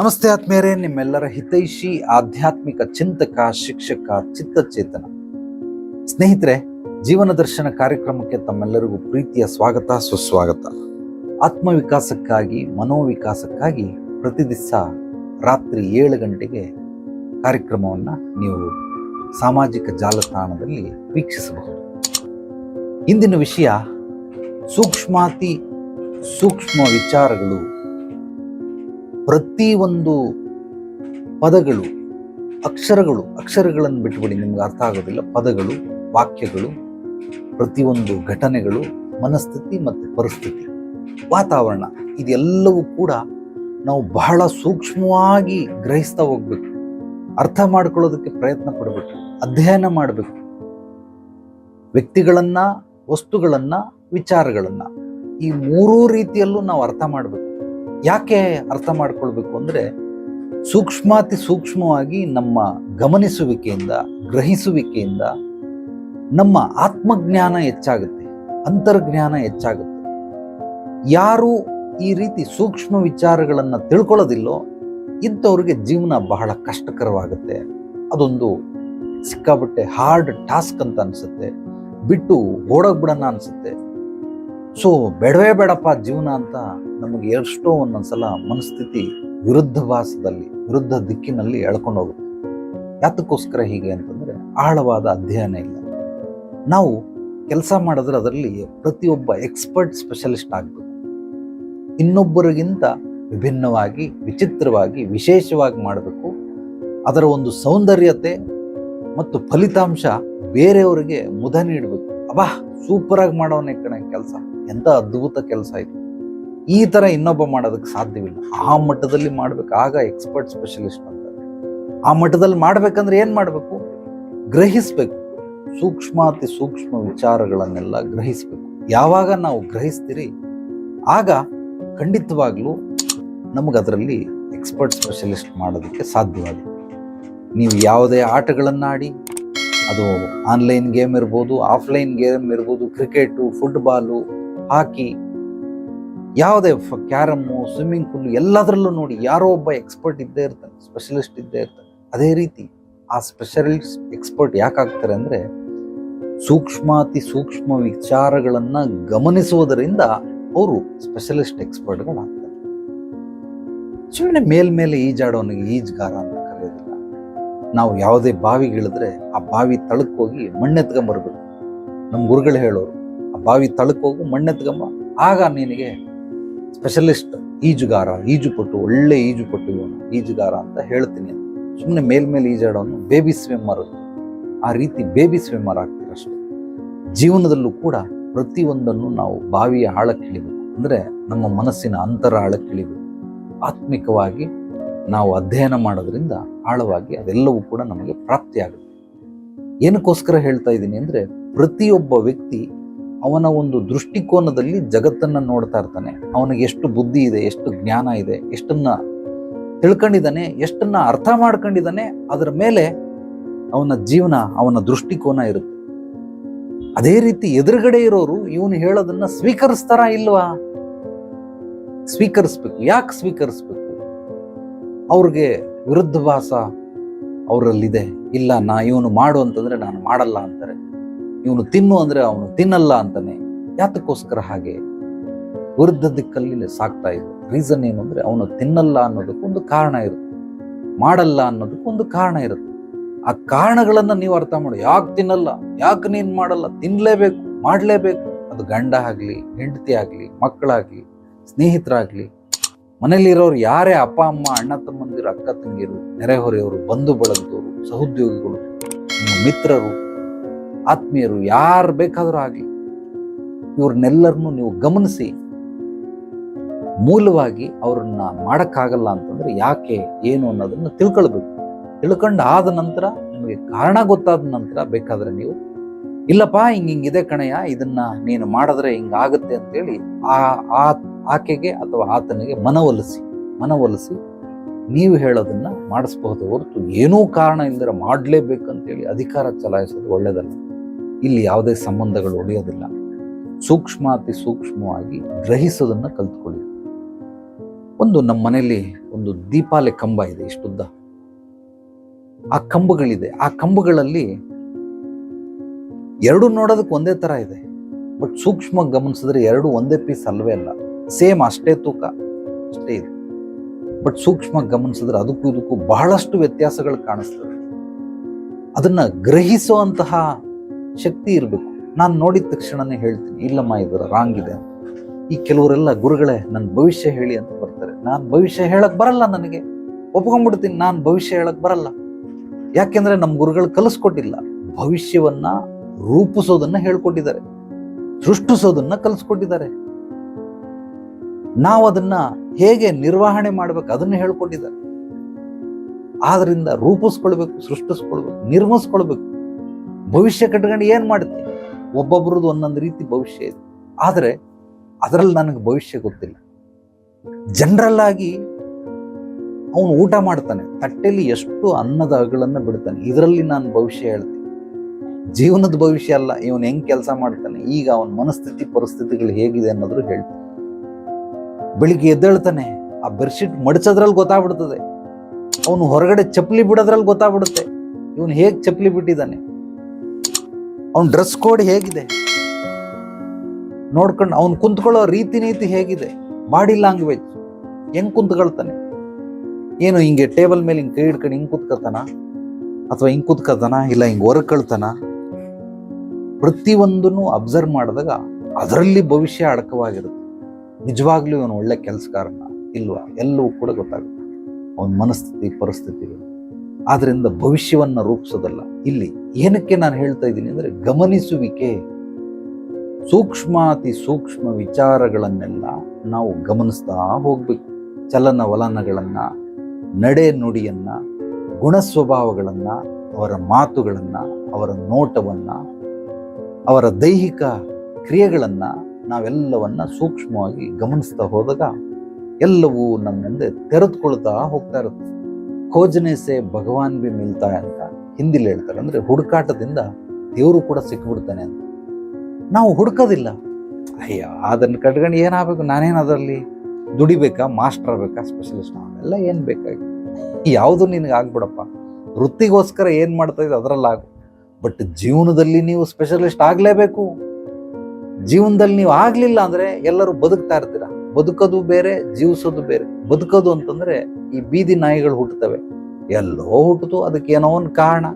ನಮಸ್ತೆ ಆತ್ಮೀಯರೇ, ನಿಮ್ಮೆಲ್ಲರ ಹಿತೈಷಿ ಆಧ್ಯಾತ್ಮಿಕ ಚಿಂತಕ, ಶಿಕ್ಷಕ, ಚಿತ್ತಚೇತನ. ಸ್ನೇಹಿತರೆ, ಜೀವನ ದರ್ಶನ ಕಾರ್ಯಕ್ರಮಕ್ಕೆ ತಮ್ಮೆಲ್ಲರಿಗೂ ಪ್ರೀತಿಯ ಸ್ವಾಗತ, ಸುಸ್ವಾಗತ. ಆತ್ಮವಿಕಾಸಕ್ಕಾಗಿ, ಮನೋವಿಕಾಸಕ್ಕಾಗಿ ಪ್ರತಿ ದಿವಸ ರಾತ್ರಿ ಏಳು ಗಂಟೆಗೆ ಕಾರ್ಯಕ್ರಮವನ್ನು ನೀವು ಸಾಮಾಜಿಕ ಜಾಲತಾಣದಲ್ಲಿ ವೀಕ್ಷಿಸಬಹುದು. ಇಂದಿನ ವಿಷಯ ಸೂಕ್ಷ್ಮಾತಿ ಸೂಕ್ಷ್ಮ ವಿಚಾರಗಳು. ಪ್ರತಿಯೊಂದು ಪದಗಳು, ಅಕ್ಷರಗಳು, ಅಕ್ಷರಗಳನ್ನು ಬಿಟ್ಟುಬಿಡಿ ನಿಮ್ಗೆ ಅರ್ಥ ಆಗೋದಿಲ್ಲ. ಪದಗಳು, ವಾಕ್ಯಗಳು, ಪ್ರತಿಯೊಂದು ಘಟನೆಗಳು, ಮನಸ್ಥಿತಿ ಮತ್ತು ಪರಿಸ್ಥಿತಿ, ವಾತಾವರಣ, ಇದೆಲ್ಲವೂ ಕೂಡ ನಾವು ಬಹಳ ಸೂಕ್ಷ್ಮವಾಗಿ ಗ್ರಹಿಸ್ತಾ ಹೋಗ್ಬೇಕು. ಅರ್ಥ ಮಾಡ್ಕೊಳ್ಳೋದಕ್ಕೆ ಪ್ರಯತ್ನ ಪಡಬೇಕು, ಅಧ್ಯಯನ ಮಾಡಬೇಕು. ವ್ಯಕ್ತಿಗಳನ್ನು, ವಸ್ತುಗಳನ್ನು, ವಿಚಾರಗಳನ್ನು ಈ ಮೂರೂ ರೀತಿಯಲ್ಲೂ ನಾವು ಅರ್ಥ ಮಾಡಬೇಕು. ಯಾಕೆ ಅರ್ಥ ಮಾಡ್ಕೊಳ್ಬೇಕು ಅಂದರೆ ಸೂಕ್ಷ್ಮಾತಿ ಸೂಕ್ಷ್ಮವಾಗಿ ನಮ್ಮ ಗಮನಿಸುವಿಕೆಯಿಂದ, ಗ್ರಹಿಸುವಿಕೆಯಿಂದ ನಮ್ಮ ಆತ್ಮಜ್ಞಾನ ಹೆಚ್ಚಾಗುತ್ತೆ, ಅಂತರ್ಜ್ಞಾನ ಹೆಚ್ಚಾಗುತ್ತೆ. ಯಾರು ಈ ರೀತಿ ಸೂಕ್ಷ್ಮ ವಿಚಾರಗಳನ್ನು ತಿಳ್ಕೊಳ್ಳೋದಿಲ್ಲೋ ಇಂಥವ್ರಿಗೆ ಜೀವನ ಬಹಳ ಕಷ್ಟಕರವಾಗುತ್ತೆ. ಅದೊಂದು ಸಿಕ್ಕಾಬಟ್ಟೆ ಹಾರ್ಡ್ ಟಾಸ್ಕ್ ಅಂತ ಅನಿಸುತ್ತೆ. ಬಿಟ್ಟು ಓಡೋಗ್ಬಿಡೋಣ ಅನ್ಸುತ್ತೆ. ಸೊ ಬೇಡವೇ ಬೇಡಪ್ಪ ಜೀವನ ಅಂತ ನಮಗೆ ಎಷ್ಟೋ ಒಂದೊಂದ್ಸಲ ಮನಸ್ಥಿತಿ ವಿರುದ್ಧ ಭಾಸದಲ್ಲಿ, ವಿರುದ್ಧ ದಿಕ್ಕಿನಲ್ಲಿ ಎಳ್ಕೊಂಡು ಹೋಗುತ್ತೆ. ಯಾತಕ್ಕೋಸ್ಕರ ಹೀಗೆ ಅಂತಂದ್ರೆ ಆಳವಾದ ಅಧ್ಯಯನ ಇಲ್ಲ. ನಾವು ಕೆಲಸ ಮಾಡಿದ್ರೆ ಅದರಲ್ಲಿ ಪ್ರತಿಯೊಬ್ಬ ಎಕ್ಸ್ಪರ್ಟ್ ಸ್ಪೆಷಲಿಸ್ಟ್ ಆಗಬೇಕು. ಇನ್ನೊಬ್ಬರಿಗಿಂತ ವಿಭಿನ್ನವಾಗಿ, ವಿಚಿತ್ರವಾಗಿ, ವಿಶೇಷವಾಗಿ ಮಾಡಬೇಕು. ಅದರ ಒಂದು ಸೌಂದರ್ಯತೆ ಮತ್ತು ಫಲಿತಾಂಶ ಬೇರೆಯವರಿಗೆ ಮುದ ನೀಡಬೇಕು. ಅಬಾ ಸೂಪರ್ ಆಗಿ ಮಾಡೋನೆ ಕಣೆ ಕೆಲಸ. ಎಂತ ಅದ್ಭುತ ಕೆಲಸ ಇದು. ಈ ಥರ ಇನ್ನೊಬ್ಬ ಮಾಡೋದಕ್ಕೆ ಸಾಧ್ಯವಿಲ್ಲ. ಆ ಮಟ್ಟದಲ್ಲಿ ಮಾಡ್ಬೇಕು. ಆಗ ಎಕ್ಸ್ಪರ್ಟ್ ಸ್ಪೆಷಲಿಸ್ಟ್ ಅಂತ ಆ ಮಟ್ಟದಲ್ಲಿ ಮಾಡ್ಬೇಕಂದ್ರೆ ಏನು ಮಾಡಬೇಕು? ಗ್ರಹಿಸ್ಬೇಕು. ಸೂಕ್ಷ್ಮಾತಿ ಸೂಕ್ಷ್ಮ ವಿಚಾರಗಳನ್ನೆಲ್ಲ ಗ್ರಹಿಸಬೇಕು. ಯಾವಾಗ ನಾವು ಗ್ರಹಿಸ್ತೀರಿ? ಆಗ ಖಂಡಿತವಾಗ್ಲೂ ನಮಗೆ ಅದರಲ್ಲಿ ಎಕ್ಸ್ಪರ್ಟ್ ಸ್ಪೆಷಲಿಸ್ಟ್ ಮಾಡೋದಕ್ಕೆ ಸಾಧ್ಯವಾಗುತ್ತೆ. ನೀವು ಯಾವುದೇ ಆಟಗಳನ್ನು ಆಡಿ ಅದು ಆನ್ಲೈನ್ ಗೇಮ್ ಇರ್ಬೋದು ಆಫ್ಲೈನ್ ಗೇಮ್ ಇರ್ಬೋದು ಕ್ರಿಕೆಟು ಫುಟ್ಬಾಲು ಹಾಕಿ ಯಾವುದೇ ಕ್ಯಾರಮ್ಮು ಸ್ವಿಮ್ಮಿಂಗ್ ಪೂಲ್ ಎಲ್ಲದರಲ್ಲೂ ನೋಡಿ ಯಾರೋ ಒಬ್ಬ ಎಕ್ಸ್ಪರ್ಟ್ ಇದ್ದೇ ಇರ್ತಾನೆ ಸ್ಪೆಷಲಿಸ್ಟ್ ಇದ್ದೇ ಇರ್ತಾನೆ. ಅದೇ ರೀತಿ ಆ ಸ್ಪೆಷಲಿಸ್ಟ್ ಎಕ್ಸ್ಪರ್ಟ್ ಯಾಕಾಗ್ತಾರೆ ಅಂದರೆ ಸೂಕ್ಷ್ಮಾತಿ ಸೂಕ್ಷ್ಮ ವಿಚಾರಗಳನ್ನು ಗಮನಿಸುವುದರಿಂದ ಅವರು ಸ್ಪೆಷಲಿಸ್ಟ್ ಎಕ್ಸ್ಪರ್ಟ್ಗಳಾಗ್ತಾರೆ ಸುಮ್ಮನೆ ಮೇಲ್ಮೇಲೆ ಈಜಾಡೋನಿಗೆ ಈಜ್ಗಾರ ಅಂತ ಕರೆಯೋದಿಲ್ಲ. ನಾವು ಯಾವುದೇ ಬಾವಿಗಿಳಿದ್ರೆ ಆ ಬಾವಿ ತಳಕ್ಕೋಗಿ ಮಣ್ಣೆತ್ಕೊಂಬರ್ಬೇಕು ನಮ್ಮ ಗುರುಗಳು ಹೇಳೋರು ಬಾವಿ ತಳಕೋಗು ಮಣ್ಣೆತ್ಕೊಂಬ ಆಗ ನಿನಗೆ ಸ್ಪೆಷಲಿಸ್ಟ್ ಈಜುಗಾರ ಈಜುಪಟ್ಟು ಒಳ್ಳೆ ಈಜುಪಟ್ಟು ಇವನು, ಈಜುಗಾರ ಅಂತ ಹೇಳ್ತೀನಿ. ಸುಮ್ಮನೆ ಮೇಲ್ಮೇಲೆ ಈಜಾಡೋನು ಬೇಬಿ ಸ್ವಿಮ್ಮರ್ ಆ ರೀತಿ ಬೇಬಿ ಸ್ವಿಮ್ಮರ್ ಆಗ್ತೀರಷ್ಟೇ ಜೀವನದಲ್ಲೂ ಕೂಡ ಪ್ರತಿಯೊಂದನ್ನು ನಾವು ಬಾವಿಯ ಆಳಕ್ಕೆ ಇಳಿಬೇಕು ಅಂದರೆ ನಮ್ಮ ಮನಸ್ಸಿನ ಅಂತರ ಆಳಕ್ಕೆ ಇಳಿಬೇಕು ಆತ್ಮಿಕವಾಗಿ ನಾವು ಅಧ್ಯಯನ ಮಾಡೋದ್ರಿಂದ ಆಳವಾಗಿ ಅದೆಲ್ಲವೂ ಕೂಡ ನಮಗೆ ಪ್ರಾಪ್ತಿಯಾಗುತ್ತೆ. ಏನಕ್ಕೋಸ್ಕರ ಹೇಳ್ತಾ ಇದ್ದೀನಿ ಅಂದರೆ ಪ್ರತಿಯೊಬ್ಬ ವ್ಯಕ್ತಿ ಅವನ ಒಂದು ದೃಷ್ಟಿಕೋನದಲ್ಲಿ ಜಗತ್ತನ್ನ ನೋಡ್ತಾ ಇರ್ತಾನೆ. ಅವನಿಗೆ ಎಷ್ಟು ಬುದ್ಧಿ ಇದೆ, ಎಷ್ಟು ಜ್ಞಾನ ಇದೆ, ಎಷ್ಟನ್ನ ತಿಳ್ಕೊಂಡಿದ್ದಾನೆ, ಎಷ್ಟನ್ನ ಅರ್ಥ ಮಾಡ್ಕೊಂಡಿದ್ದಾನೆ, ಅದರ ಮೇಲೆ ಅವನ ಜೀವನ, ಅವನ ದೃಷ್ಟಿಕೋನ ಇರುತ್ತೆ. ಅದೇ ರೀತಿ ಎದುರುಗಡೆ ಇರೋರು ಇವನು ಹೇಳೋದನ್ನ ಸ್ವೀಕರಿಸ್ತಾರ ಇಲ್ವಾ? ಸ್ವೀಕರಿಸ್ಬೇಕು. ಯಾಕೆ ಸ್ವೀಕರಿಸ್ಬೇಕು? ಅವ್ರಿಗೆ ವಿರುದ್ಧ ಭಾಸ ಅವರಲ್ಲಿದೆ. ಇಲ್ಲ, ನಾ ಇವನು ಮಾಡು ಅಂತಂದ್ರೆ ನಾನು ಮಾಡಲ್ಲ ಅಂತಾರೆ. ಇವನು ತಿನ್ನು ಅಂದ್ರೆ ಅವನು ತಿನ್ನಲ್ಲ ಅಂತಾನೆ. ಯಾತಕ್ಕೋಸ್ಕರ ಹಾಗೆ? ವಿರುದ್ಧ ದಿಕ್ಕಲ್ಲಿ ಸಾಕ್ತಾ ಇದೆ ರೀಸನ್ ಏನು ಅಂದ್ರೆ ಅವನು ತಿನ್ನಲ್ಲ ಅನ್ನೋದಕ್ಕೊಂದು ಕಾರಣ ಇರುತ್ತೆ. ಮಾಡಲ್ಲ ಅನ್ನೋದಕ್ಕೊಂದು ಕಾರಣ ಇರುತ್ತೆ. ಆ ಕಾರಣಗಳನ್ನ ನೀವು ಅರ್ಥ ಮಾಡಿ. ಯಾಕೆ ತಿನ್ನಲ್ಲ? ಯಾಕೆ ನೀನ್ ಮಾಡಲ್ಲ? ತಿನ್ಲೇಬೇಕು, ಮಾಡ್ಲೇಬೇಕು. ಅದು ಗಂಡ ಆಗ್ಲಿ, ಹೆಂಡತಿ ಆಗ್ಲಿ, ಮಕ್ಕಳಾಗ್ಲಿ, ಸ್ನೇಹಿತರಾಗ್ಲಿ ಮನೇಲಿರೋರು ಯಾರೇ ಅಪ್ಪ, ಅಮ್ಮ, ಅಣ್ಣ, ತಮ್ಮಂದಿರು, ಅಕ್ಕ ತಂಗಿರು ನೆರೆಹೊರೆಯವರು, ಬಂಧು, ಬಳಗದವರು, ಸಹೋದ್ಯೋಗಿಗಳು, ನಿಮ್ಮ ಮಿತ್ರರು ಆತ್ಮೀಯರು ಯಾರು ಬೇಕಾದರೂ ಆಗಲಿ, ಇವ್ರನ್ನೆಲ್ಲರನ್ನು ನೀವು ಗಮನಿಸಿ. ಮೂಲವಾಗಿ ಅವ್ರನ್ನ ಮಾಡೋಕ್ಕಾಗಲ್ಲ ಅಂತಂದರೆ ಯಾಕೆ, ಏನು ಅನ್ನೋದನ್ನು ತಿಳ್ಕೊಳ್ಬೇಕು. ತಿಳ್ಕೊಂಡು ಆದ ನಂತರ ನಿಮಗೆ ಕಾರಣ ಗೊತ್ತಾದ ನಂತರ ಬೇಕಾದರೆ ನೀವು, ಇಲ್ಲಪ್ಪ, ಹಿಂಗೆ ಹಿಂಗಿದೆ ಕಣಯ್ಯ, ಇದನ್ನ ನೀನು ಮಾಡಿದ್ರೆ ಹಿಂಗಾಗುತ್ತೆ ಅಂತೇಳಿ ಆ ಆ ಆಕೆಗೆ ಅಥವಾ ಆತನಿಗೆ ಮನವೊಲಿಸಿ ಮನವೊಲಿಸಿ ನೀವು ಹೇಳೋದನ್ನು ಮಾಡಿಸ್ಬಹುದು ಹೊರತು ಏನೂ ಕಾರಣ ಇಲ್ಲದ್ರೆ ಮಾಡಲೇಬೇಕಂತೇಳಿ ಅಧಿಕಾರ ಚಲಾಯಿಸೋದು ಒಳ್ಳೆಯದಲ್ಲ ಇಲ್ಲಿ ಯಾವುದೇ ಸಂಬಂಧಗಳು ಒಡೆಯೋದಿಲ್ಲ ಸೂಕ್ಷ್ಮಾತಿ ಸೂಕ್ಷ್ಮವಾಗಿ ಗ್ರಹಿಸೋದನ್ನು ಕಲ್ತ್ಕೊಳ್ಳಿ. ಒಂದು ನಮ್ಮ ಮನೆಯಲ್ಲಿ ಒಂದು ದೀಪಾಲೆ ಕಂಬ ಇದೆ ಇಷ್ಟುದ್ದ ಆ ಕಂಬಗಳಿದೆ. ಆ ಕಂಬಗಳಲ್ಲಿ ಎರಡು ನೋಡೋದಕ್ಕೆ ಒಂದೇ ತರ ಇದೆ. ಬಟ್ ಸೂಕ್ಷ್ಮ ಗಮನಿಸಿದ್ರೆ ಎರಡು ಒಂದೇ ಪೀಸ್ ಅಲ್ವೇ ಅಲ್ಲ. ಸೇಮ್ ಅಷ್ಟೇ ತೂಕ, ಅಷ್ಟೇ ಇದೆ. ಬಟ್ ಸೂಕ್ಷ್ಮ ಗಮನಿಸಿದ್ರೆ ಅದಕ್ಕೂ ಇದಕ್ಕೂ ಬಹಳಷ್ಟು ವ್ಯತ್ಯಾಸಗಳು ಕಾಣಿಸ್ತವೆ. ಅದನ್ನ ಗ್ರಹಿಸುವಂತಹ ಶಕ್ತಿ ಇರಬೇಕು. ನಾನು ನೋಡಿದ ತಕ್ಷಣನೇ ಹೇಳ್ತೀನಿ, ಇಲ್ಲಮ್ಮ, ಇದರ ರಾಂಗ್ ಇದೆ. ಈ ಕೆಲವರೆಲ್ಲ ಗುರುಗಳೇ ನನ್ನ ಭವಿಷ್ಯ ಹೇಳಿ ಅಂತ ಬರ್ತಾರೆ. ನಾನು ಭವಿಷ್ಯ ಹೇಳಕ್ ಬರಲ್ಲ ನನಗೆ. ಒಪ್ಕೊಂಡ್ಬಿಡ್ತೀನಿ, ನಾನು ಭವಿಷ್ಯ ಹೇಳಕ್ ಬರಲ್ಲ. ಯಾಕೆಂದ್ರೆ ನಮ್ಮ ಗುರುಗಳು ಕಲಿಸ್ಕೊಟ್ಟಿಲ್ಲ. ಭವಿಷ್ಯವನ್ನ ರೂಪಿಸೋದನ್ನ ಹೇಳ್ಕೊಟ್ಟಿದ್ದಾರೆ. ಸೃಷ್ಟಿಸೋದನ್ನ ಕಲಿಸ್ಕೊಟ್ಟಿದ್ದಾರೆ. ನಾವು ಅದನ್ನ ಹೇಗೆ ನಿರ್ವಹಣೆ ಮಾಡ್ಬೇಕು, ಅದನ್ನ ಹೇಳ್ಕೊಟ್ಟಿದ್ದಾರೆ. ಆದ್ರಿಂದ ರೂಪಿಸ್ಕೊಳ್ಬೇಕು, ಸೃಷ್ಟಿಸ್ಕೊಳ್ಬೇಕು, ನಿರ್ಮಿಸ್ಕೊಳ್ಬೇಕು. ಭವಿಷ್ಯ ಕಟ್ಕೊಂಡು ಏನು ಮಾಡ್ತೀನಿ ಒಬ್ಬೊಬ್ರದ್ದು ಒಂದೊಂದು ರೀತಿ ಭವಿಷ್ಯ ಇದೆ. ಆದರೆ ಅದರಲ್ಲಿ ನನಗೆ ಭವಿಷ್ಯ ಗೊತ್ತಿಲ್ಲ. ಜನರಲ್ ಆಗಿ ಅವನು ಊಟ ಮಾಡ್ತಾನೆ. ತಟ್ಟೆಯಲ್ಲಿ ಎಷ್ಟು ಅನ್ನದ ಅಗಳನ್ನು ಬಿಡ್ತಾನೆ. ಇದರಲ್ಲಿ ನಾನು ಭವಿಷ್ಯ ಹೇಳ್ತೀನಿ. ಜೀವನದ ಭವಿಷ್ಯ ಅಲ್ಲ. ಇವನು ಹೆಂಗೆ ಕೆಲಸ ಮಾಡ್ತಾನೆ? ಈಗ ಅವನ ಮನಸ್ಥಿತಿ, ಪರಿಸ್ಥಿತಿಗಳು ಹೇಗಿದೆ ಅನ್ನೋದ್ರು ಹೇಳ್ತೀನಿ. ಬೆಳಿಗ್ಗೆ ಎದ್ದೇಳ್ತಾನೆ. ಆ ಬೆಡ್ಶೀಟ್ ಮಡಚೋದ್ರಲ್ಲಿ ಗೊತ್ತಾಗ್ಬಿಡ್ತದೆ. ಅವನು ಹೊರಗಡೆ ಚಪ್ಪಲಿ ಬಿಡೋದ್ರಲ್ಲಿ ಗೊತ್ತಾಗ್ಬಿಡುತ್ತೆ. ಇವನು ಹೇಗೆ ಚಪ್ಪಲಿ ಬಿಟ್ಟಿದ್ದಾನೆ? ಅವನ ಡ್ರೆಸ್ ಕೋಡ್ ಹೇಗಿದೆ? ನೋಡ್ಕೊಂಡು ಅವ್ನು ಕುಂತ್ಕೊಳ್ಳೋ ರೀತಿ ನೀತಿ ಹೇಗಿದೆ? ಬಾಡಿ ಲ್ಯಾಂಗ್ವೇಜ್ ಹೆಂಗ್ ಕುಂತ್ಕೊಳ್ತಾನೆ? ಏನು ಹಿಂಗೆ ಟೇಬಲ್ ಮೇಲೆ ಹಿಂಗೆ ಕೈ ಹಿಡ್ಕೊಂಡು ಹಿಂಗೆ ಕುತ್ಕೊತಾನ ಅಥವಾ ಹಿಂಗೆ ಕುತ್ಕೊತಾನ ಇಲ್ಲ ಹಿಂಗೆ ಹೊರಕಳ್ತಾನ ಪ್ರತಿಯೊಂದನ್ನು ಅಬ್ಸರ್ವ್ ಮಾಡಿದಾಗ ಅದರಲ್ಲಿ ಭವಿಷ್ಯ ಅಡಕವಾಗಿರುತ್ತೆ. ನಿಜವಾಗ್ಲೂ ಇವನು ಒಳ್ಳೆ ಕೆಲಸಗಾರನ ಇಲ್ವಾ? ಎಲ್ಲವೂ ಕೂಡ ಗೊತ್ತಾಗುತ್ತೆ. ಅವನ ಮನಸ್ಥಿತಿ, ಪರಿಸ್ಥಿತಿಗಳು. ಆದ್ದರಿಂದ ಭವಿಷ್ಯವನ್ನ ರೂಪಿಸೋದಲ್ಲ. ಇಲ್ಲಿ ಏನಕ್ಕೆ ನಾನು ಹೇಳ್ತಾ ಇದ್ದೀನಿ ಅಂದರೆ ಗಮನಿಸುವಿಕೆ, ಸೂಕ್ಷ್ಮಾತಿ ಸೂಕ್ಷ್ಮ ವಿಚಾರಗಳನ್ನೆಲ್ಲ ನಾವು ಗಮನಿಸ್ತಾ ಹೋಗ್ಬೇಕು. ಚಲನವಲನಗಳನ್ನು ನಡೆ ನುಡಿಯನ್ನು, ಗುಣ ಸ್ವಭಾವಗಳನ್ನ, ಅವರ ಮಾತುಗಳನ್ನು, ಅವರ ನೋಟವನ್ನು, ಅವರ ದೈಹಿಕ ಕ್ರಿಯೆಗಳನ್ನು ನಾವೆಲ್ಲವನ್ನು ಸೂಕ್ಷ್ಮವಾಗಿ ಗಮನಿಸ್ತಾ ಹೋದಾಗ ಎಲ್ಲವೂ ನಮ್ಮ ಮುಂದೆ ತೆರೆದುಕೊಳ್ತಾ ಹೋಗ್ತಾ ಇರುತ್ತೆ. ಖೋಜನೆ ಸೇ ಭಗವಾನ್ ಬಿ ಮಿಲ್ತಾ ಅಂತ ಹಿಂದಿಲಿ ಹೇಳ್ತಾರೆ, ಅಂದ್ರೆ ಹುಡುಕಾಟದಿಂದ ದೇವರು ಕೂಡ ಸಿಕ್ಕಿಬಿಡ್ತಾನೆ ಅಂತ. ನಾವು ಹುಡುಕೋದಿಲ್ಲ. ಅಯ್ಯ, ಅದನ್ನು ಕಟ್ಕೊಂಡು ಏನಾಗಬೇಕು? ನಾನೇನು ಅದರಲ್ಲಿ ದುಡಿಬೇಕಾ? ಮಾಸ್ಟರ್ ಆಗಬೇಕಾ? ಸ್ಪೆಷಲಿಸ್ಟ್ ಅವೆಲ್ಲ ಏನು ಬೇಕಾಗಿ ಯಾವುದು ನಿನಗೆ ಆಗ್ಬಿಡಪ್ಪ? ವೃತ್ತಿಗೋಸ್ಕರ ಏನು ಮಾಡ್ತಾ ಅದರಲ್ಲಿ ಆಗು ಬಟ್ ಜೀವನದಲ್ಲಿ ನೀವು ಸ್ಪೆಷಲಿಸ್ಟ್ ಆಗಲೇಬೇಕು. ಜೀವನದಲ್ಲಿ ನೀವು ಆಗಲಿಲ್ಲ ಅಂದರೆ ಎಲ್ಲರೂ ಬದುಕ್ತಾ ಇರ್ತೀರ? ಬದುಕೋದು ಬೇರೆ, ಜೀವಿಸೋದು ಬೇರೆ. ಬದುಕೋದು ಅಂತಂದರೆ ಈ ಬೀದಿ ನಾಯಿಗಳು ಹುಟ್ಟುತ್ತವೆ. ಎಲ್ಲೋ ಹುಟ್ಟಿತು ಅದಕ್ಕೆ ಏನೋ ಒಂದು ಕಾರಣ.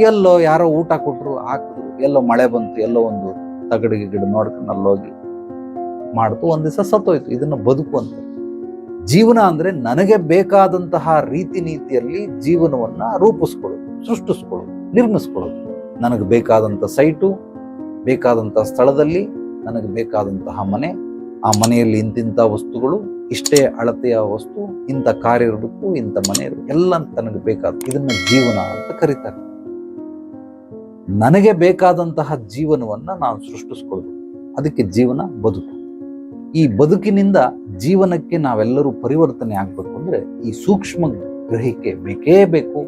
ಎಲ್ಲೋ ಯಾರೋ ಊಟ ಕೊಟ್ಟರು ಹಾಕಿದ್ರು ಎಲ್ಲೋ ಮಳೆ ಬಂತು, ಎಲ್ಲೋ ಒಂದು ತಗಡಿಗೆ ಗಿಡ ನೋಡ್ಕೊಂಡು ಅಲ್ಲೋಗಿ ಮಾಡ್ತು, ಒಂದು ದಿವಸ ಸತ್ತೋಯ್ತು. ಇದನ್ನು ಬದುಕು ಅಂತ. ಜೀವನ ಅಂದರೆ ನನಗೆ ಬೇಕಾದಂತಹ ರೀತಿ ನೀತಿಯಲ್ಲಿ ಜೀವನವನ್ನು ರೂಪಿಸ್ಕೊಳ್ಳೋದು, ಸೃಷ್ಟಿಸ್ಕೊಳ್ಳೋದು, ನಿರ್ಮಿಸ್ಕೊಳ್ಳೋದು. ನನಗೆ ಬೇಕಾದಂಥ ಸೈಟು ಬೇಕಾದಂಥ ಸ್ಥಳದಲ್ಲಿ, ನನಗೆ ಬೇಕಾದಂತಹ ಮನೆ, ಆ ಮನೆಯಲ್ಲಿ ಇಂತಿಂಥ ವಸ್ತುಗಳು ಇಷ್ಟೇ ಅಳತೆಯ ವಸ್ತು, ಇಂಥ ಕಾರ್ ಇರಬೇಕು, ಇಂಥ ಮನೆ ಇರಬೇಕು ಎಲ್ಲ ತನಗೆ ಬೇಕಾದ ಇದನ್ನ ಜೀವನ ಅಂತ ಕರೀತಾರೆ. ನನಗೆ ಬೇಕಾದಂತಹ ಜೀವನವನ್ನ ನಾನು ಸೃಷ್ಟಿಸ್ಕೊಳ್ಬೇಕು. ಅದಕ್ಕೆ ಜೀವನ ಬದುಕು. ಈ ಬದುಕಿನಿಂದ ಜೀವನಕ್ಕೆ ನಾವೆಲ್ಲರೂ ಪರಿವರ್ತನೆ ಆಗಬೇಕು ಅಂದ್ರೆ ಈ ಸೂಕ್ಷ್ಮ ಗ್ರಹಿಕೆ ಬೇಕೇ ಬೇಕು.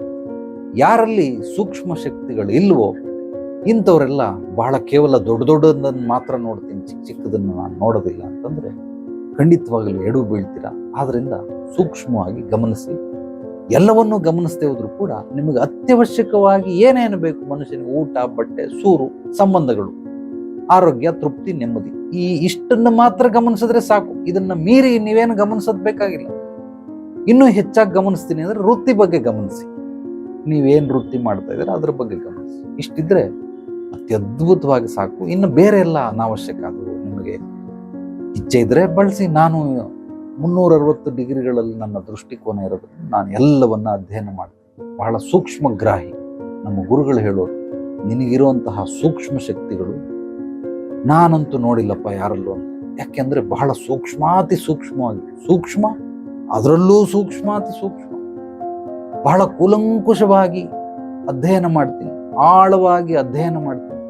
ಯಾರಲ್ಲಿ ಸೂಕ್ಷ್ಮ ಶಕ್ತಿಗಳು ಇಲ್ವೋ, ಇಂಥವರೆಲ್ಲ ಬಹಳ ಕೇವಲ ದೊಡ್ಡ ದೊಡ್ಡದನ್ನು ಮಾತ್ರ ನೋಡ್ತೀನಿ, ಚಿಕ್ಕ ಚಿಕ್ಕದನ್ನು ನಾನು ನೋಡೋದಿಲ್ಲ ಅಂತಂದ್ರೆ ಖಂಡಿತವಾಗಲೂ ಎಡು ಬೀಳ್ತೀರಾ? ಆದ್ದರಿಂದ ಸೂಕ್ಷ್ಮವಾಗಿ ಗಮನಿಸಿ. ಎಲ್ಲವನ್ನೂ ಗಮನಿಸದೇ ಹೋದ್ರೂ ಕೂಡ ನಿಮಗೆ ಅತ್ಯವಶ್ಯಕವಾಗಿ ಏನೇನು ಬೇಕು ಮನುಷ್ಯನಿಗೆ? ಊಟ, ಬಟ್ಟೆ, ಸೂರು, ಸಂಬಂಧಗಳು. ಆರೋಗ್ಯ, ತೃಪ್ತಿ, ನೆಮ್ಮದಿ. ಈ ಇಷ್ಟನ್ನು ಮಾತ್ರ ಗಮನಿಸಿದ್ರೆ ಸಾಕು. ಇದನ್ನ ಮೀರಿ ನೀವೇನು ಗಮನಿಸೋದು ಬೇಕಾಗಿಲ್ಲ. ಇನ್ನೂ ಹೆಚ್ಚಾಗಿ ಗಮನಿಸ್ತೀನಿ ಅಂದ್ರೆ ವೃತ್ತಿ ಬಗ್ಗೆ ಗಮನಿಸಿ. ನೀವೇನು ವೃತ್ತಿ ಮಾಡ್ತಾ ಇದ್ರೆ ಅದ್ರ ಬಗ್ಗೆ ಗಮನಿಸಿ. ಇಷ್ಟಿದ್ರೆ ಅತ್ಯದ್ಭುತವಾಗಿ ಸಾಕು. ಇನ್ನು ಬೇರೆ ಎಲ್ಲ ಅನಾವಶ್ಯಕ ಅದು ನಿಮಗೆ ಇಚ್ಛೆ ಇದ್ರೆ ಬಳಸಿ. ನಾನು ಮುನ್ನೂರ ಅರವತ್ತು ಡಿಗ್ರಿಗಳಲ್ಲಿ ನನ್ನ ದೃಷ್ಟಿಕೋನ ಇರೋದ್ರಿಂದ ನಾನು ಎಲ್ಲವನ್ನ ಅಧ್ಯಯನ ಮಾಡ್ತೀನಿ. ಬಹಳ ಸೂಕ್ಷ್ಮ ಗ್ರಾಹಿ ನಮ್ಮ ಗುರುಗಳು ಹೇಳೋರು, ನಿನಗಿರುವಂತಹ ಸೂಕ್ಷ್ಮ ಶಕ್ತಿಗಳು ನಾನಂತೂ ನೋಡಿಲ್ಲಪ್ಪ ಯಾರಲ್ಲೂ ಅಂತ. ಯಾಕೆಂದ್ರೆ ಬಹಳ ಸೂಕ್ಷ್ಮಾತಿ ಸೂಕ್ಷ್ಮವಾಗಿ, ಸೂಕ್ಷ್ಮ, ಅದರಲ್ಲೂ ಸೂಕ್ಷ್ಮಾತಿ ಸೂಕ್ಷ್ಮ. ಬಹಳ ಕೂಲಂಕುಷವಾಗಿ ಅಧ್ಯಯನ ಮಾಡ್ತೀನಿ. ಆಳವಾಗಿ ಅಧ್ಯಯನ ಮಾಡ್ತೀನಿ.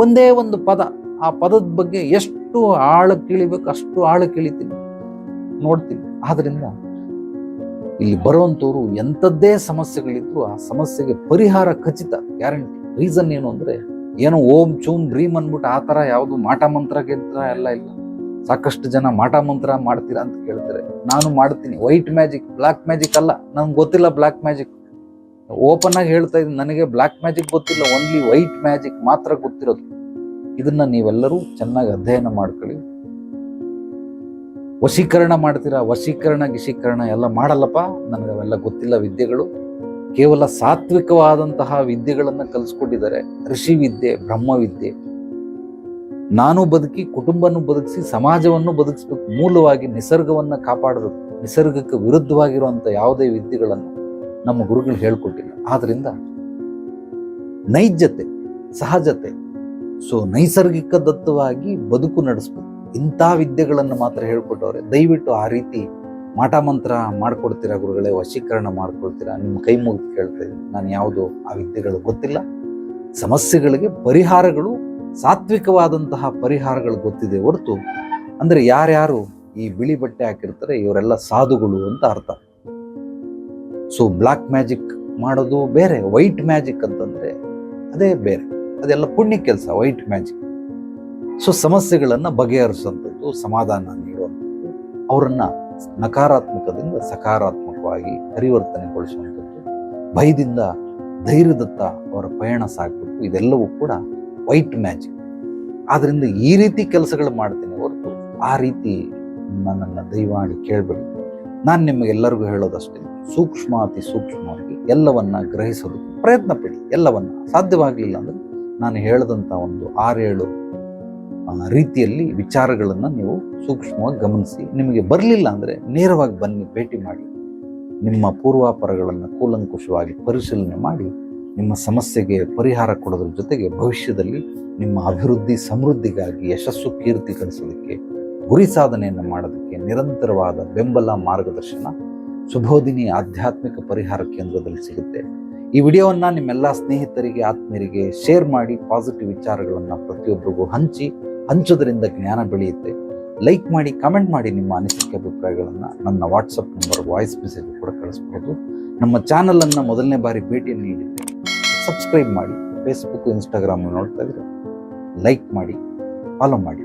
ಒಂದೇ ಒಂದು ಪದ, ಆ ಪದದ ಬಗ್ಗೆ ಎಷ್ಟು ಆಳಕ್ಕೆ ಇಳಿಬೇಕು ಅಷ್ಟು ಆಳಕ್ಕೆ ಇಳಿತೀನಿ ನೋಡ್ತೀನಿ. ಆದ್ರಿಂದ ಇಲ್ಲಿ ಬರುವಂತವ್ರು ಎಂಥದ್ದೇ ಸಮಸ್ಯೆಗಳಿದ್ರು ಆ ಸಮಸ್ಯೆಗೆ ಪರಿಹಾರ ಖಚಿತ ಗ್ಯಾರಂಟಿ ರೀಸನ್ ಏನು ಅಂದ್ರೆ, ಏನೋ ಓಂ ಚೂಮ್ ಭ್ರೀಮ್ ಅನ್ಬಿಟ್ಟು ಆ ತರ ಯಾವುದು ಮಾಟ ಮಂತ್ರ ಗಿಂತ್ರ ಎಲ್ಲ ಇಲ್ಲ. ಸಾಕಷ್ಟು ಜನ ಮಾಟ ಮಂತ್ರ ಮಾಡ್ತೀರಾ ಅಂತ ಕೇಳ್ತಾರೆ. ನಾನು ಮಾಡ್ತೀನಿ. ವೈಟ್ ಮ್ಯಾಜಿಕ್ ಬ್ಲ್ಯಾಕ್ ಮ್ಯಾಜಿಕ್ ಅಲ್ಲ. ನಂಗೆ ಗೊತ್ತಿಲ್ಲ ಬ್ಲ್ಯಾಕ್ ಮ್ಯಾಜಿಕ್ ಓಪನ್ ಆಗಿ ಹೇಳ್ತಾ ಇದ್ದೀನಿ. ನನಗೆ ಬ್ಲ್ಯಾಕ್ ಮ್ಯಾಜಿಕ್ ಗೊತ್ತಿಲ್ಲ. ಓನ್ಲಿ ವೈಟ್ ಮ್ಯಾಜಿಕ್ ಮಾತ್ರ ಗೊತ್ತಿರೋದು. ಇದನ್ನ ನೀವೆಲ್ಲರೂ ಚೆನ್ನಾಗಿ ಅಧ್ಯಯನ ಮಾಡ್ಕೊಳ್ಳಿ. ವಶೀಕರಣ ಮಾಡ್ತೀರಾ? ವಶೀಕರಣ, ಗಿಶೀಕರಣ ಎಲ್ಲ ಮಾಡಲ್ಲಪ್ಪ? ನನಗೆ ಅವೆಲ್ಲ ಗೊತ್ತಿಲ್ಲ ವಿದ್ಯೆಗಳು. ಕೇವಲ ಸಾತ್ವಿಕವಾದಂತಹ ವಿದ್ಯೆಗಳನ್ನು ಕಲಿಸ್ಕೊಟ್ಟಿದ್ದಾರೆ. ಋಷಿ ವಿದ್ಯೆ ಬ್ರಹ್ಮವಿದ್ಯೆ ನಾನು ಬದುಕಿ, ಕುಟುಂಬನೂ ಬದುಕಿಸಿ, ಸಮಾಜವನ್ನು ಬದುಕಿಸ್ಬೇಕು. ಮೂಲವಾಗಿ ನಿಸರ್ಗವನ್ನು ಕಾಪಾಡಬೇಕು ನಿಸರ್ಗಕ್ಕೆ ವಿರುದ್ಧವಾಗಿರುವಂಥ ಯಾವುದೇ ವಿದ್ಯೆಗಳನ್ನು ನಮ್ಮ ಗುರುಗಳು ಹೇಳ್ಕೊಟ್ಟಿಲ್ಲ. ಆದ್ದರಿಂದ ನೈಜತೆ, ಸಹಜತೆ ಸೊ ನೈಸರ್ಗಿಕ ದತ್ತವಾಗಿ ಬದುಕು ನಡೆಸ್ಬೋದು ಇಂಥ ವಿದ್ಯೆಗಳನ್ನು ಮಾತ್ರ ಹೇಳ್ಕೊಟ್ಟವ್ರೆ. ದಯವಿಟ್ಟು ಆ ರೀತಿ ಮಾಟ ಮಂತ್ರ ಮಾಡ್ಕೊಡ್ತೀರಾ ಗುರುಗಳೇ? ವಶೀಕರಣ ಮಾಡ್ಕೊಳ್ತೀರಾ ನಿಮ್ಮ ಕೈ ಮುಗಿದು ಕೇಳ್ತಾ ಇದ್ದೀನಿ. ನಾನು ಯಾವುದು ಆ ವಿದ್ಯೆಗಳು ಗೊತ್ತಿಲ್ಲ. ಸಮಸ್ಯೆಗಳಿಗೆ ಪರಿಹಾರಗಳು, ಸಾತ್ವಿಕವಾದಂತಹ ಪರಿಹಾರಗಳು ಗೊತ್ತಿದೆ ಹೊರತು ಅಂದರೆ ಯಾರ್ಯಾರು ಈ ಬಿಳಿ ಬಟ್ಟೆ ಹಾಕಿರ್ತಾರೆ, ಇವರೆಲ್ಲ ಸಾಧುಗಳು ಅಂತ ಅರ್ಥ. ಸೊ ಬ್ಲ್ಯಾಕ್ ಮ್ಯಾಜಿಕ್ ಮಾಡೋದು ಬೇರೆ, ವೈಟ್ ಮ್ಯಾಜಿಕ್ ಅಂತಂದರೆ ಅದೇ ಬೇರೆ. ಅದೆಲ್ಲ ಪುಣ್ಯ ಕೆಲಸ ವೈಟ್ ಮ್ಯಾಜಿಕ್ ಸೊ ಸಮಸ್ಯೆಗಳನ್ನು ಬಗೆಹರಿಸುವಂಥದ್ದು ಸಮಾಧಾನ ನೀಡುವಂಥದ್ದು. ಅವರನ್ನು ನಕಾರಾತ್ಮಕದಿಂದ ಸಕಾರಾತ್ಮಕವಾಗಿ ಪರಿವರ್ತನೆಗೊಳಿಸುವಂಥದ್ದು. ಭಯದಿಂದ ಧೈರ್ಯದತ್ತ ಅವರ ಪಯಣ ಸಾಗಬೇಕು ಇದೆಲ್ಲವೂ ಕೂಡ ವೈಟ್ ಮ್ಯಾಜಿಕ್ ಆದ್ದರಿಂದ ಈ ರೀತಿ ಕೆಲಸಗಳು ಮಾಡ್ತೇನೆ ಹೊರತು ಆ ರೀತಿ ನನ್ನನ್ನು ದಯಮಾಡಿ ಕೇಳಬೇಡಿ. ನಾನು ನಿಮಗೆಲ್ಲರಿಗೂ ಹೇಳೋದಷ್ಟೇ ಸೂಕ್ಷ್ಮ ಅತಿ ಸೂಕ್ಷ್ಮವಾಗಿ ಎಲ್ಲವನ್ನ ಗ್ರಹಿಸಲು ಪ್ರಯತ್ನ ಪಡಿ. ಎಲ್ಲವನ್ನ ಸಾಧ್ಯವಾಗಲಿಲ್ಲ ಅಂದ್ರೆ ನಾನು ಹೇಳದಂತ ಒಂದು ಆರೇಳು ರೀತಿಯಲ್ಲಿ ವಿಚಾರಗಳನ್ನು ನೀವು ಸೂಕ್ಷ್ಮವಾಗಿ ಗಮನಿಸಿ. ನಿಮಗೆ ಬರಲಿಲ್ಲ ಅಂದರೆ ನೇರವಾಗಿ ಬನ್ನಿ, ಭೇಟಿ ಮಾಡಿ. ನಿಮ್ಮ ಪೂರ್ವಾಪರಗಳನ್ನು ಕೂಲಂಕುಷವಾಗಿ ಪರಿಶೀಲನೆ ಮಾಡಿ, ನಿಮ್ಮ ಸಮಸ್ಯೆಗೆ ಪರಿಹಾರ ಕೊಡೋದ್ರ ಜೊತೆಗೆ ಭವಿಷ್ಯದಲ್ಲಿ ನಿಮ್ಮ ಅಭಿವೃದ್ಧಿ, ಸಮೃದ್ಧಿಗಾಗಿ ಯಶಸ್ಸು, ಕೀರ್ತಿ ಗಳಿಸೋದಕ್ಕೆ, ಗುರಿ ಸಾಧನೆಯನ್ನು ಮಾಡೋದಕ್ಕೆ ನಿರಂತರವಾದ ಬೆಂಬಲ ಮಾರ್ಗದರ್ಶನ ಸುಬೋಧಿನಿ ಆಧ್ಯಾತ್ಮಿಕ ಪರಿಹಾರ ಕೇಂದ್ರದಲ್ಲಿ ಸಿಗುತ್ತೆ. ಈ ವಿಡಿಯೋವನ್ನು ನಿಮ್ಮೆಲ್ಲ ಸ್ನೇಹಿತರಿಗೆ, ಆತ್ಮೀಯರಿಗೆ ಶೇರ್ ಮಾಡಿ ಪಾಸಿಟಿವ್ ವಿಚಾರಗಳನ್ನು ಪ್ರತಿಯೊಬ್ಬರಿಗೂ ಹಂಚಿ, ಹಂಚೋದರಿಂದ ಜ್ಞಾನ ಬೆಳೆಯುತ್ತೆ. ಲೈಕ್ ಮಾಡಿ ಕಮೆಂಟ್ ಮಾಡಿ ನಿಮ್ಮ ಅನಿಸಿಕೆ ಅಭಿಪ್ರಾಯಗಳನ್ನು ನನ್ನ ವಾಟ್ಸಪ್ ನಂಬರ್ ವಾಯ್ಸ್ ಮೆಸೇಜ್ ಕೂಡ ಕಳಿಸ್ಬೋದು. ನಮ್ಮ ಚಾನಲನ್ನು ಮೊದಲನೇ ಬಾರಿ ಭೇಟಿ ನೀಡಿದ್ದೆ ಸಬ್ಸ್ಕ್ರೈಬ್ ಮಾಡಿ ಫೇಸ್ಬುಕ್ ಇನ್ಸ್ಟಾಗ್ರಾಮ್ ನೋಡ್ತಾ ಇದ್ರೆ ಲೈಕ್ ಮಾಡಿ ಫಾಲೋ ಮಾಡಿ.